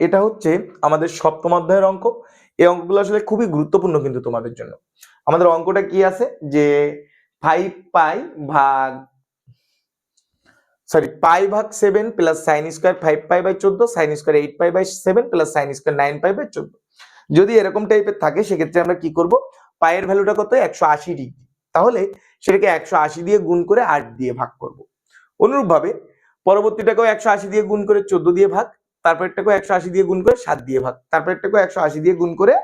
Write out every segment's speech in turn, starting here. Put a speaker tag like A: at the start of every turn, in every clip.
A: এটা হচ্ছে আমাদের সপ্তম অধ্যায়ের অঙ্ক। এই অঙ্কগুলো আসলে খুবই গুরুত্বপূর্ণ কিন্তু তোমাদের জন্য। আমাদের অঙ্কটা কি আছে? যে ফাইভ পাই ভাগ সরি পাই ভাগ seven plus sine square five pi by চোদ্দ sine square eight pi by seven plus sine square nine pi by চোদ্দ। যদি এরকম টাইপের থাকে, সেক্ষেত্রে আমরা কি করব? পায়ের ভ্যালুটা কত? একশো আশি ডিগ্রি তাহলে সেটাকে একশো আশি দিয়ে গুণ করে আট দিয়ে ভাগ করব। অনুরূপভাবে পরবর্তীটাকেও একশো আশি দিয়ে গুণ করে চোদ্দ দিয়ে ভাগ। তারপরটাকেও একশো আশি দিয়ে গুণ করে সাত দিয়ে ভাগ। তারপরটাকেও একশো আশি দিয়ে গুণ করে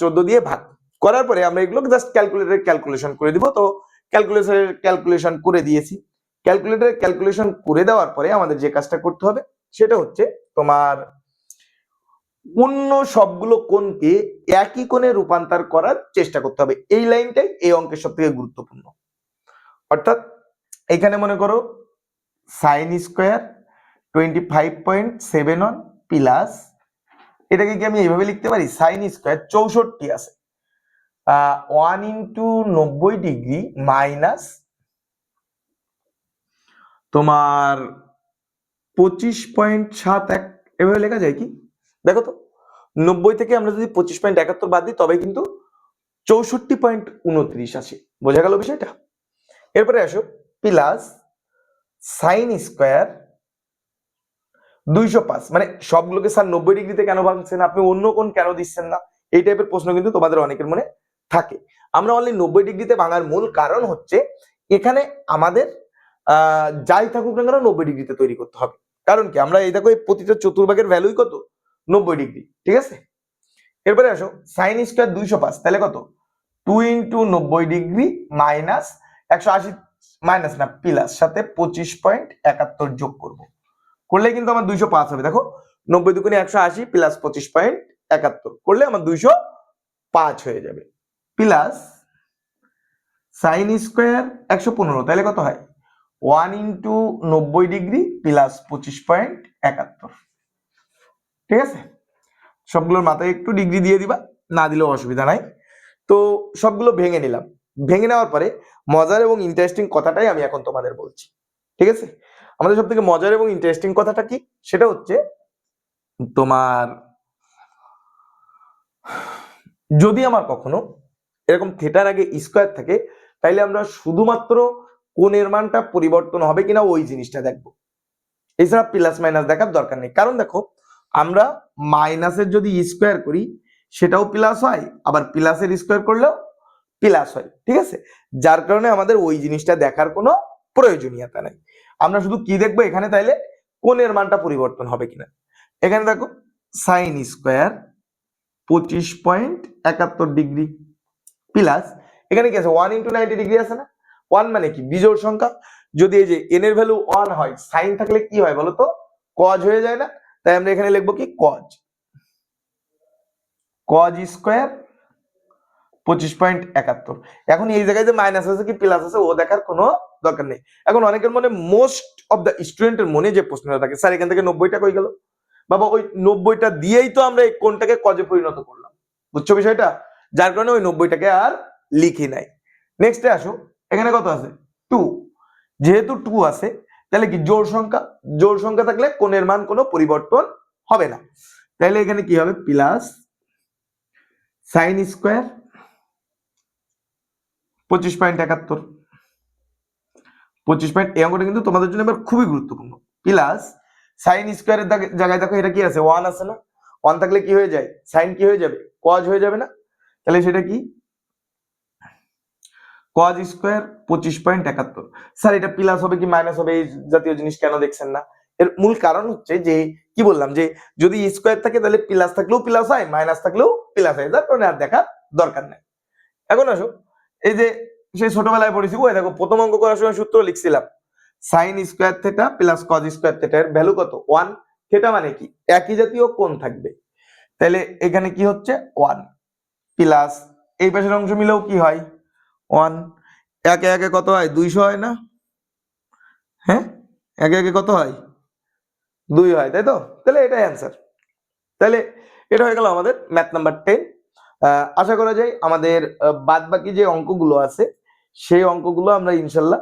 A: চোদ্দ দিয়ে ভাগ। করার পরে আমরা এগুলো জাস্ট ক্যালকুলেটরে ক্যালকুলেশন করে দিব। তো ক্যালকুলেশনের ক্যালকুলেশন করে দিয়েছি। ক্যালকুলেটরে ক্যালকুলেশন করে দেওয়ার পরে আমাদের যে কাজটা করতে হবে, সেটা হচ্ছে তোমার অন্য সবগুলো কোণকে একই কোণে রূপান্তর করার চেষ্টা করতে হবে। এই লাইনটাই এই অঙ্কের সব থেকে গুরুত্বপূর্ণ। অর্থাৎ এখানে মনে করো sine square twenty five point seven one plus এটাকে কি আমি এইভাবে লিখতে পারি? সাইন স্কোয়ার চৌষট্টি আছে। ওয়ান ইন্টু নব্বই ডিগ্রি মাইনাস তোমার পঁচিশ পয়েন্ট সাত এক, এভাবে লেখা যায় কি? দেখো তো, নব্বই থেকে আমরা যদি পঁচিশ পয়েন্ট একাত্তর বাদ দিই, তবে কিন্তু চৌষট্টি পয়েন্ট উনত্রিশ আসে বোঝা গেল বিষয়টা? এরপরে আসো প্লাস সাইন স্কোয়ার দুইশো পাঁচ। মানে সবগুলোকে স্যার নব্বই ডিগ্রিতে কেন ভাঙছেন? আপনি অন্য কোন কেন দিচ্ছেন না? এই টাইপের প্রশ্ন কিন্তু তোমাদের অনেকের মনে থাকে। আমরা অনলি নব্বই ডিগ্রিতে ভাঙার মূল কারণ হচ্ছে এখানে আমাদের যাই থাকুক না কেন নব্বই ডিগ্রিতে তৈরি করতে হবে। কারণ কি? আমরা এই দেখো এই প্রতিটা চতুর্ভাগের ভ্যালুই কত? নব্বই ডিগ্রি। ঠিক আছে? এরপরে আসো সাইন স্কোয়ার দুইশো পাঁচ, তাহলে কত? টু ইন্টু নব্বই ডিগ্রি মাইনাস একশো আশি মাইনাস না প্লাস সাথে পঁচিশ পয়েন্ট একাত্তর যোগ করব। করলে কিন্তু আমার দুইশো পাঁচ হবে। দেখো, নব্বই দুগুণে একশো আশি প্লাস পঁচিশ পয়েন্ট একাত্তর। করলে আমার দুইশো পাঁচ হয়ে যাবে। প্লাস সাইন স্কোয়ার একশো পনেরো, তাহলে কত হয়? ওয়ান ইন্টু নব্বই ডিগ্রি প্লাস পঁচিশ পয়েন্ট একাত্তর। ঠিক আছে? সবগুলোর মাথায় একটু ডিগ্রি দিয়ে দিবা, না দিলেও অসুবিধা নাই। তো সবগুলো ভেঙে নিলাম। ভেঙে নেওয়ার পরে মজার এবং ইন্টারেস্টিং কথাটাই আমি এখন তোমাদের বলছি। ঠিক আছে? আমাদের সব থেকে মজার এবং ইন্টারেস্টিং কথাটা কি? সেটা হচ্ছে তোমার, যদি আমার কখনো এরকম থেটার আগে স্কোয়ার থাকে, তাইলে আমরা শুধুমাত্র কোণের মানটা পরিবর্তন হবে কিনা ওই জিনিসটা দেখব। এছাড়া প্লাস মাইনাস দেখার দরকার নেই। কারণ দেখো, আমরা মাইনাসের যদি স্কোয়ার করি, সেটাও প্লাস হয়, আবার প্লাসের স্কোয়ার করলেও প্লাস হয়, ঠিক আছে? যার কারণে আমাদের ওই জিনিসটা দেখার কোনো প্রয়োজনীয়তা নাই। আমরা শুধু কি দেখব এখানে তাইলে? কোণের মানটা পরিবর্তন হবে কিনা। এখানে দেখো সাইন স্কোয়ার পঁচিশ পয়েন্ট একাত্তর ডিগ্রি প্লাস এখানে কি আছে? ওয়ান ইন্টু নাইনটি ডিগ্রি আছে না? ওয়ান মানে কি? বিজোড় সংখ্যা। যদি এই যে এন এর ভ্যালু ওয়ান হয় সাইন থাকলে কি হয় বলো তো? কজ হয়ে যায় না? তাই আমরা এখানে লিখব কি? কজ কজ স্কোয়ার পঁচিশ পয়েন্ট একাত্তর। এখন এই জায়গায় যে মাইনাস আছে কি প্লাস আছে, ও দেখার কোনো দরকার নেই। এখন অনেকের মনে মোস্ট অফ দ্য স্টুডেন্টের মনে যে প্রশ্নটা থাকে, স্যার, এখান থেকে নব্বইটা কই গেল? বাবা, ওই নব্বইটা দিয়েই তো আমরা এই কোনটাকে কজে পরিণত করলাম। বুঝছ বিষয়টা? যার কারণে ওই নব্বইটাকে আর লিখি নাই। নেক্সটে আসো। এখানে কত আছে? টু যেহেতু টু আছে, তাহলে কি জোর সংখ্যা? জোর সংখ্যা থাকলে কোণের মান কোনো পরিবর্তন হবে না। তাহলে এখানে কি হবে? প্লাস সাইন স্কোয়ার পঁচিশ পয়েন্ট একাত্তর। পঁচিশ পয়েন্ট এই অঙ্কটা কিন্তু তোমাদের জন্য এবার খুবই গুরুত্বপূর্ণ। প্লাস সাইন স্কোয়ারের জায়গায় দেখো এটা কি আছে? ওয়ান আছে না? ওয়ান থাকলে কি হয়ে যায়? সাইন কি হয়ে যাবে? কজ হয়ে যাবে না? তাহলে সেটা কি? কজ স্কোয়ার পঁচিশ পয়েন্ট একাত্তর। স্যার এটা প্লাস হবে কি মাইনাস হবে? এই জাতীয় জিনিস কেন দেখছেন না? এর মূল কারণ হচ্ছে যে, কি বললাম যে, যদি স্কোয়ার থাকে তাহলে প্লাস থাকলেও প্লাস হয় মাইনাস থাকলেও প্লাস হয়। যার কারণে আর দেখার দরকার নেই। এখন আসো। এই যে সেই ছোটবেলায় পড়েছি, ওই দেখো, প্রথম অঙ্ক করার সময় সূত্র লিখছিলাম। Sine square theta plus cos square theta এর ভ্যালু কত? ওয়ান থেটা মানে কি? একই জাতীয় কোণ থাকবে। তাহলে এখানে কি হচ্ছে? ওয়ান প্লাস এই পাশের অংশ মিলেও কি হয়? ওয়ান একে একে কত হয়? দুইশো হয় না? হ্যাঁ? একে একে কত হয়? দুই হয়, তাই তো? তাহলে এটাই অ্যান্সার তাহলে এটা হয়ে গেল আমাদের ম্যাথ নাম্বার টেন আশা করা যায় আমাদের বাদ বাকি যে অঙ্কগুলো আছে সেই অঙ্কগুলো আমরা ইনশাল্লাহ